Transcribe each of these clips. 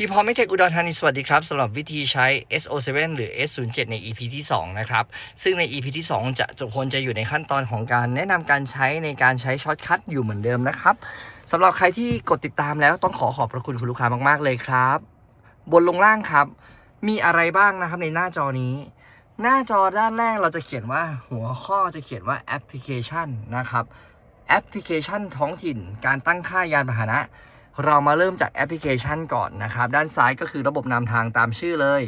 ดีพอไม่เทคอุดรธานีสวัสดีครับสำหรับวิธีใช้ SO7 หรือ S07 ใน EP ที่ 2 นะครับ ซึ่งใน EP ที่ 2 จะจุพลจะอยู่ในขั้นตอนของการแนะนำการใช้ในการใช้ช็อตคัทอยู่เหมือนเดิมนะครับสำหรับใครที่กดติดตามแล้วต้องขอขอบพระคุณคุณลูกค้ามากๆเลยครับ บนลงล่างครับ มีอะไรบ้างนะครับในหน้าจอนี้ หน้าจอด้านแรกเราจะเขียนว่าหัวข้อจะเขียนว่าแอปพลิเคชันนะครับแอปพลิเคชันท้องถิ่น การตั้งค่ายานพาหนะ เรามาเริ่มจากแอปพลิเคชันก่อนนะครับ ด้านซ้ายก็คือระบบนำทางตามชื่อเลย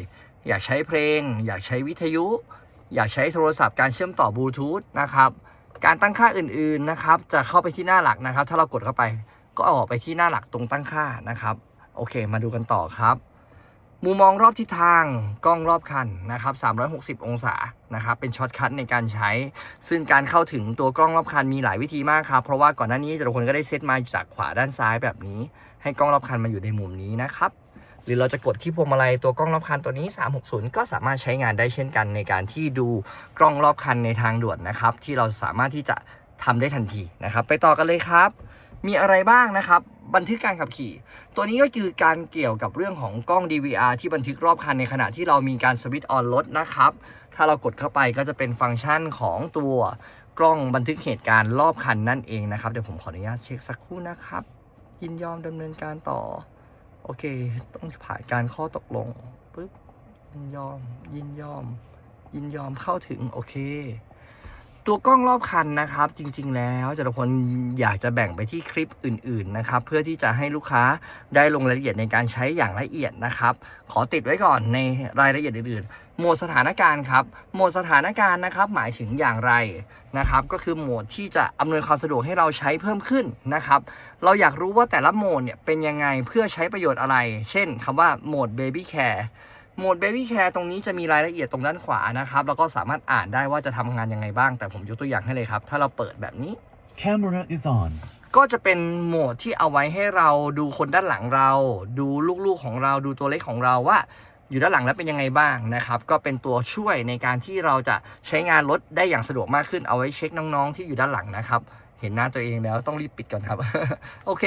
อยากใช้เพลง อยากใช้วิทยุ อยากใช้โทรศัพท์การเชื่อมต่อบลูทูธนะครับการตั้งค่าอื่นๆนะครับ จะเข้าไปที่หน้าหลักนะครับ ถ้าเรากดเข้าไปก็ออกไปที่หน้าหลักตรงตั้งค่านะครับ โอเค มาดูกันต่อครับ มุมมองรอบทิศทางกล้องรอบคันนะครับ 360 องศานะครับ เป็นช็อตคัทในการใช้ ซึ่งการเข้าถึงตัวกล้องรอบคันมีหลายวิธีมากครับ เพราะว่าก่อนหน้านี้แต่ละคนก็ได้เซตมาจากขวาด้านซ้ายแบบนี้ ให้กล้องรอบคันมาอยู่ในมุมนี้นะครับ หรือเราจะกดที่พวงมาลัยตัวกล้องรอบคันตัวนี้ 360 ก็สามารถใช้งานได้เช่นกันในการที่ดูกล้องรอบคันในทางด่วนนะครับ ที่เราสามารถที่จะทำได้ทันทีนะครับ ไปต่อกันเลยครับ มีอะไรบ้างนะครับ บันทึกการขับขี่ ตัวนี้ก็คือการเกี่ยวกับเรื่องของกล้อง DVR ที่บันทึกรอบคันในขณะที่เรามีการสวิตช์ออนรถนะครับ ถ้าเรากดเข้าไปก็จะเป็นฟังก์ชันของตัวกล้องบันทึกเหตุการณ์รอบคันนั่นเองนะครับ เดี๋ยวผมขออนุญาตเช็คสักครู่นะครับ ยินยอมดำเนินการต่อ โอเค ต้องผ่านการข้อตกลงปึ๊บยินยอม ยินยอม ยินยอมเข้าถึงโอเค ตัวกล้องรอบคันนะครับ จริง ๆ แล้วจตุพลอยากจะแบ่งไปที่คลิปอื่น ๆ นะครับ เพื่อที่จะให้ลูกค้าได้ลงรายละเอียดในการใช้อย่างละเอียดนะครับ ขอติดไว้ก่อนในรายละเอียดอื่นๆโหมดสถานการณ์ครับโหมดสถานการณ์นะครับ หมายถึงอย่างไรนะครับ ก็คือโหมดที่จะอำนวยความสะดวกให้เราใช้เพิ่มขึ้นนะครับ เราอยากรู้ว่าแต่ละโหมดเนี่ยเป็นยังไงเพื่อใช้ประโยชน์อะไร เช่นคำว่าโหมด Baby Care โหมด Baby Care ตรงนี้จะมีรายละเอียดตรงด้านขวานะครับ แล้วก็สามารถอ่านได้ว่าจะทำงานยังไงบ้าง แต่ผมยกตัวอย่างให้เลยครับ ถ้าเราเปิดแบบนี้ Camera is on. ก็จะเป็นโหมดที่เอาไว้ให้เราดูคนด้านหลังเรา ดูลูกๆของเราดูตัวเล็กของเราว่า อยู่ด้านหลังแล้วเป็นยังไงบ้างนะครับ ก็เป็นตัวช่วยในการที่เราจะใช้งานรถได้อย่างสะดวกมากขึ้นเอาไว้เช็คน้องๆ ที่อยู่ด้านหลังนะครับ เห็นหน้าตัวเองแล้วต้องรีบปิดก่อนครับ โอเค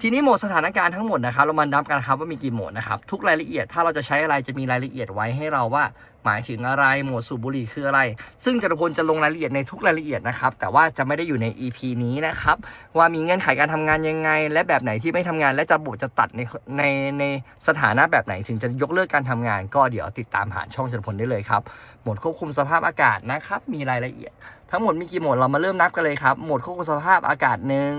ทีนี้โหมดสถานการณ์ทั้งหมดนะครับ เรามานับกันครับว่ามีกี่โหมดนะครับ ทุกรายละเอียดถ้าเราจะใช้อะไรจะมีรายละเอียดไว้ให้เราว่า หมายถึงอะไรหมวดสูบบุหรี่คืออะไร ซึ่งจตุพลจะลงรายละเอียดในทุกรายละเอียดนะครับ แต่ว่าจะไม่ได้อยู่ใน EP นี้นะครับ ว่ามีเงื่อนไขการทำงานยังไง และแบบไหนที่ไม่ทำงาน และจะบบจะตัดในในในสถานะแบบไหนถึงจะยกเลิกการทำงาน ก็เดี๋ยวติดตามผ่านช่องจตุพลได้เลยครับหมดควบคุมสภาพอากาศนะครับ มีรายละเอียด ทั้งหมดมีกี่หมดเรามาเริ่มนับกันเลยครับหมดควบคุมสภาพอากาศหนึ่ง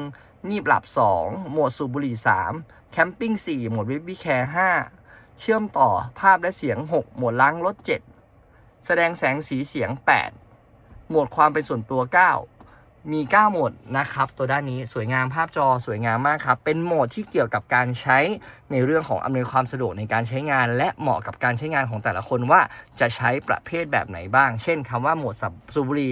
งีบหลับ 2 หมดสูบบุหรี่ 3 แคมปิ้ง 4 หมดวิบีแคร์ 5 เชื่อมต่อภาพและเสียง 6 หมดล้างรถ 7 แสดงแสงสีเสียง8โหมดความเป็นส่วนตัว 9 มี9โหมดนะครับ ตัวด้านนี้สวยงามภาพจอสวยงามมากครับ เป็นโหมดที่เกี่ยวกับการใช้ในเรื่องของอำนวยความสะดวกในการใช้งาน และเหมาะกับการใช้งานของแต่ละคนว่าจะใช้ประเภทแบบไหนบ้าง เช่นคำว่าโหมดสับสูบุรี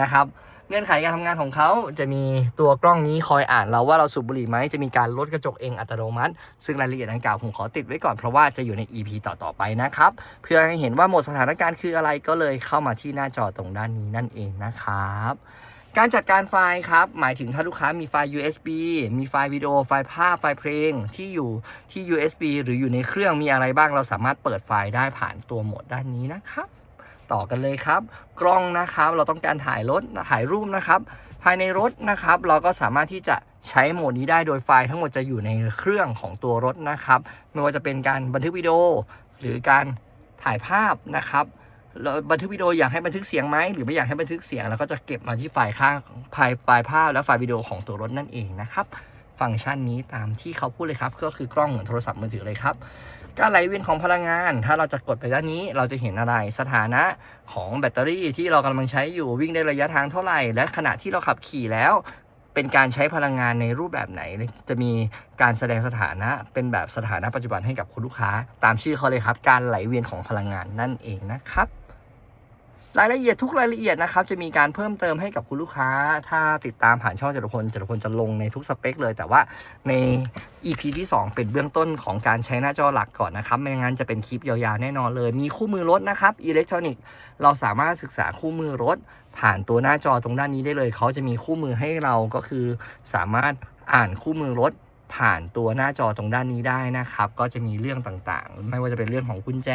นะครับ เงื่อนไขการทำงานของเขาจะมีตัวกล้องนี้คอยอ่านเราว่าเราสูบบุหรี่ไหมจะมีการลดกระจกเองอัตโนมัติ ซึ่งรายละเอียดดังกล่าวผมขอติดไว้ก่อนเพราะว่าจะอยู่ใน EP ต่อๆไปนะครับ เพื่อให้เห็นว่าโหมดสถานการณ์คืออะไรก็เลยเข้ามาที่หน้าจอตรงด้านนี้นั่นเองนะครับการจัดการไฟล์ครับ หมายถึงถ้าลูกค้ามีไฟล์ USB มีไฟล์วิดีโอ ไฟล์ภาพ ไฟล์เพลงที่อยู่ที่ USB หรืออยู่ในเครื่องมีอะไรบ้าง เราสามารถเปิดไฟล์ได้ผ่านตัวโหมดด้านนี้นะครับ ต่อกันเลยครับ กล้องนะครับเราต้องการถ่ายรถถ่ายรูปนะครับ ภายในรถนะครับ เราก็สามารถที่จะใช้โหมดนี้ได้โดยไฟล์ทั้งหมดจะอยู่ในเครื่องของตัวรถนะครับ ไม่ว่าจะเป็นการบันทึกวิดีโอ หรือการถ่ายภาพนะครับเราบันทึกวิดีโออยากให้บันทึกเสียงไหมหรือไม่อยากให้บันทึกเสียงเราก็จะเก็บมาที่ไฟล์ข้างไฟล์ไฟล์ภาพและไฟล์วิดีโอของตัวรถนั่นเองนะครับ ฟังก์ชันนี้ตามที่เขาพูดเลยครับ ก็คือกล้องเหมือนโทรศัพท์มือถือเลยครับ การไหลเวียนของพลังงาน ถ้าเราจะกดไปด้านนี้ เราจะเห็นอะไร สถานะของแบตเตอรี่ที่เรากำลังใช้อยู่วิ่งได้ระยะทางเท่าไหร่ และขณะที่เราขับขี่แล้วเป็นการใช้พลังงานในรูปแบบไหน จะมีการแสดงสถานะ เป็นแบบสถานะปัจจุบันให้กับคุณลูกค้า ตามชื่อเขาเลยครับ การไหลเวียนของพลังงานนั่นเองนะครับ รายละเอียดทุกรายละเอียดนะครับจะมีการเพิ่มเติมให้กับคุณลูกค้า ถ้าติดตามผ่านช่องจตุพลจตุพลจะลงในทุกสเปค เลยแต่ว่าใน EP ที่ 2 เป็นเบื้องต้นของการใช้หน้าจอหลักก่อนนะครับไม่งั้นจะเป็นคลิปยาวๆแน่นอนเลย มีคู่มือรถนะครับอิเล็กทรอนิกส์เราสามารถศึกษาคู่มือรถ ผ่านตัวหน้าจอตรงด้านนี้ได้เลย เขาจะมีคู่มือให้เราก็คือ สามารถอ่านคู่มือรถ ผ่านตัวหน้าจอตรงด้านนี้ได้นะครับ ก็จะมีเรื่องต่างๆ ไม่ว่าจะเป็นเรื่องของกุญแจ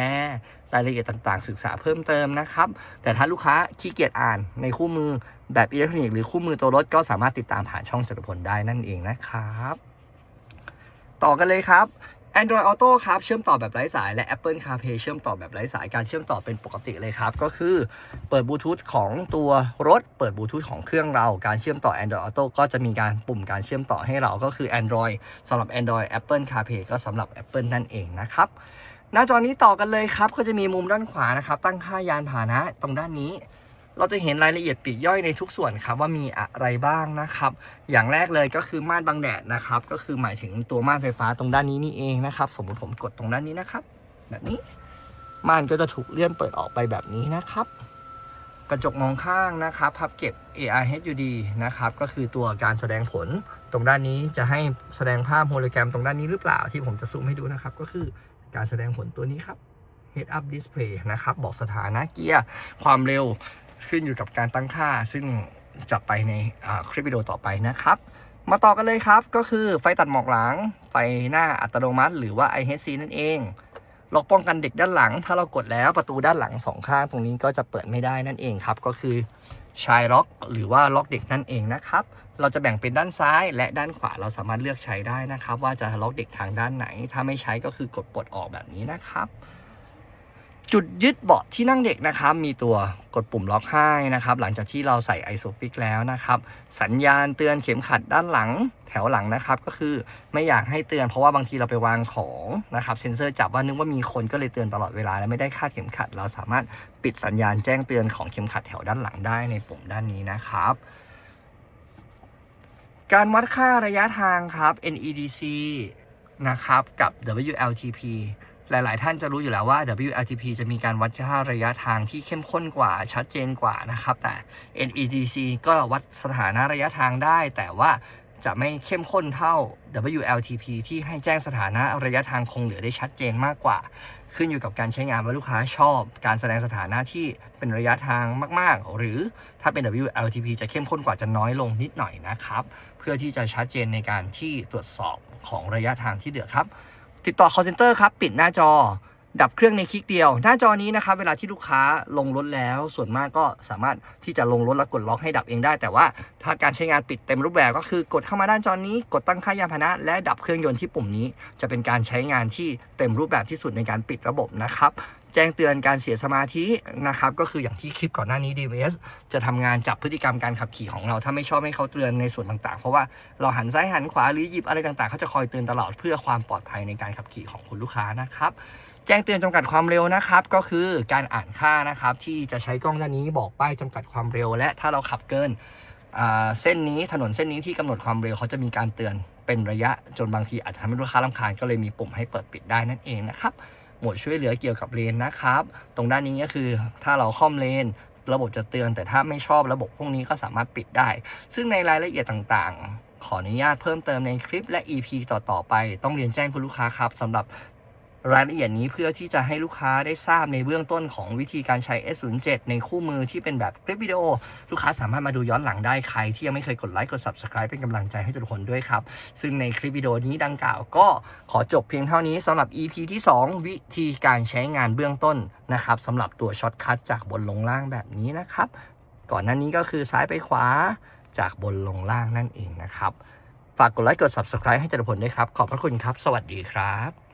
รายละเอียดต่างๆ ศึกษาเพิ่มเติมนะครับ แต่ถ้าลูกค้าขี้เกียจอ่านในคู่มือแบบอิเล็กทรอนิกส์หรือคู่มือตัวรถก็สามารถติดตามผ่านช่องจตุพลได้นั่นเองนะครับ ต่อกันเลยครับ Android Auto ครับเชื่อมต่อแบบไร้สายและ Apple CarPlay เชื่อมต่อแบบไร้สายการเชื่อมต่อเป็นปกติเลยครับ ก็คือเปิดบลูทูธของตัวรถ เปิดบลูทูธของเครื่องเราการเชื่อมต่อ Android Auto ก็จะมีการปุ่มการเชื่อมต่อให้เราก็คือ Android สำหรับ Android Apple CarPlay ก็สำหรับ Apple นั่นเองนะครับหน้าจอนี้ต่อกันเลยครับ ก็จะมีมุมด้านขวานะครับ ตั้งค่ายานพาหนะตรงด้านนี้ เราจะเห็นรายละเอียดปีกย่อยในทุกส่วนครับว่ามีอะไรบ้างนะครับ อย่างแรกเลยก็คือม่านบังแดดนะครับ ก็คือหมายถึงตัวม่านไฟฟ้าตรงด้านนี้นี่เองนะครับ สมมติผมกดตรงด้านนี้นะครับ แบบนี้ม่านก็จะถูกเลื่อนเปิดออกไปแบบนี้นะครับ กระจกมองข้างนะครับพับเก็บ AR HUD นะครับ ก็คือตัวการแสดงผลตรงด้านนี้จะให้แสดงภาพโฮโลแกรมตรงด้านนี้หรือเปล่าที่ผมจะซูมให้ดูนะครับ ก็คือการแสดงผลตัวนี้ครับ Head Up Display นะครับ บอกสถานะเกียร์ ความเร็ว ขึ้นอยู่กับการตั้งค่า ซึ่งจะไปในคลิปวิดีโอต่อไปนะครับ มาต่อกันเลยครับ ก็คือไฟตัดหมอกหลัง ไฟหน้าอัตโนมัติ หรือว่า IHC นั่นเองล็อกป้องกันเด็กด้านหลัง ถ้าเรากดแล้วประตูด้านหลังสองข้างตรงนี้ก็จะเปิดไม่ได้นั่นเองครับ ก็คือชายล็อกหรือว่าล็อกเด็กนั่นเองนะครับ เราจะแบ่งเป็นด้านซ้ายและด้านขวาเราสามารถเลือกใช้ได้นะครับ ว่าจะล็อกเด็กทางด้านไหน ถ้าไม่ใช้ก็คือกดปลดออกแบบนี้นะครับ จุดยึดเบาะที่นั่งเด็กนะครับ มีตัวกดปุ่มล็อกให้นะครับ หลังจากที่เราใส่ไอโซฟิกแล้วนะครับ สัญญาณเตือนเข็มขัดด้านหลังแถวหลังนะครับ ก็คือไม่อยากให้เตือนเพราะว่าบางทีเราไปวางของนะครับ เซ็นเซอร์จับว่านึกว่ามีคนก็เลยเตือนตลอดเวลาและไม่ได้คาดเข็มขัด เราสามารถปิดสัญญาณแจ้งเตือนของเข็มขัดแถวด้านหลังได้ในปุ่มด้านนี้นะครับการวัดค่าระยะทางครับ NEDC นะครับ กับ WLTP หลาย ๆ ท่านจะรู้อยู่แล้วว่า WLTP จะมีการวัดค่าระยะทางที่เข้มข้นกว่าชัดเจนกว่านะครับ แต่ NEDC ก็วัดสถานะระยะทางได้ แต่ว่าจะไม่เข้มข้นเท่า WLTP ที่ให้แจ้งสถานะระยะทางคงเหลือได้ชัดเจนมากกว่า ขึ้นอยู่กับการใช้งานว่าลูกค้าชอบ การแสดงสถานะที่เป็นระยะทางมาก ๆ หรือถ้าเป็น WLTP จะเข้มข้นกว่าจะน้อยลงนิดหน่อยนะครับ เพื่อที่จะชัดเจนในการที่ตรวจสอบของระยะทางที่เหลือครับ ติดต่อ call center ครับ ปิดหน้าจอ ดับเครื่องในคลิกเดียว หน้าจอนี้นะครับ เวลาที่ลูกค้าลงรถแล้ว ส่วนมากก็สามารถที่จะลงรถแล้วกดล็อกให้ดับเองได้ แต่ว่าถ้าการใช้งานปิดเต็มรูปแบบก็คือกดเข้ามาด้านจอนี้ กดตั้งค่ายานพาหนะ และดับเครื่องยนต์ที่ปุ่มนี้ จะเป็นการใช้งานที่เต็มรูปแบบที่สุดในการปิดระบบนะครับ แจ้งเตือนการเสียสมาธินะครับ ก็คืออย่างที่คลิปก่อนหน้านี้ DVS จะทำงานจับพฤติกรรมการขับขี่ของเรา ถ้าไม่ชอบให้เขาเตือนในส่วนต่างๆ เพราะว่าเราหันซ้ายหันขวาหรือหยิบอะไรต่างๆ เขาจะคอยเตือนตลอดเพื่อความปลอดภัยในการขับขี่ของคุณลูกค้านะครับ แจ้งเตือนจำกัดความเร็วนะครับ ก็คือการอ่านค่านะครับ ที่จะใช้กล้องด้านนี้บอกป้ายจำกัดความเร็ว และถ้าเราขับเกินเส้นนี้ถนนเส้นนี้ที่กำหนดความเร็วเขาจะมีการเตือนเป็นระยะจนบางทีอาจจะทำให้ลูกค้ารำคาญก็เลยมีปุ่มให้เปิดปิดได้นั่นเองนะครับ หมวดช่วยเหลือเกี่ยวกับเลนนะครับ ตรงด้านนี้ก็คือถ้าเราค่อมเลนระบบจะเตือน แต่ถ้าไม่ชอบระบบพวกนี้ก็สามารถปิดได้ ซึ่งในรายละเอียดต่างๆ ขออนุญาตเพิ่มเติมในคลิปและ EP ต่อๆไป ต้องเรียนแจ้งคุณลูกค้าครับสำหรับ รายละเอียดนี้เพื่อที่จะให้ลูกค้าได้ทราบในเบื้องต้นของวิธีการใช้ S07 ในคู่มือที่เป็นแบบคลิปวิดีโอ ลูกค้าสามารถมาดูย้อนหลังได้ใคร ที่ยังไม่เคยกดไลค์กด Subscribe เป็นกำลังใจให้ทุกคนด้วยครับ ซึ่งในคลิปวิดีโอนี้ดังกล่าวก็ขอจบเพียงเท่านี้สำหรับ EP ที่ 2 วิธีการใช้งานเบื้องต้นนะครับสำหรับตัวช็อตคัทจากบนลงล่างแบบนี้นะครับ ก่อนหน้านี้ก็คือซ้ายไปขวาจากบนลงล่างนั่นเองนะครับฝากกดไลค์กด Subscribe ให้จตุพลด้วยครับขอบพระคุณครับ สวัสดีครับ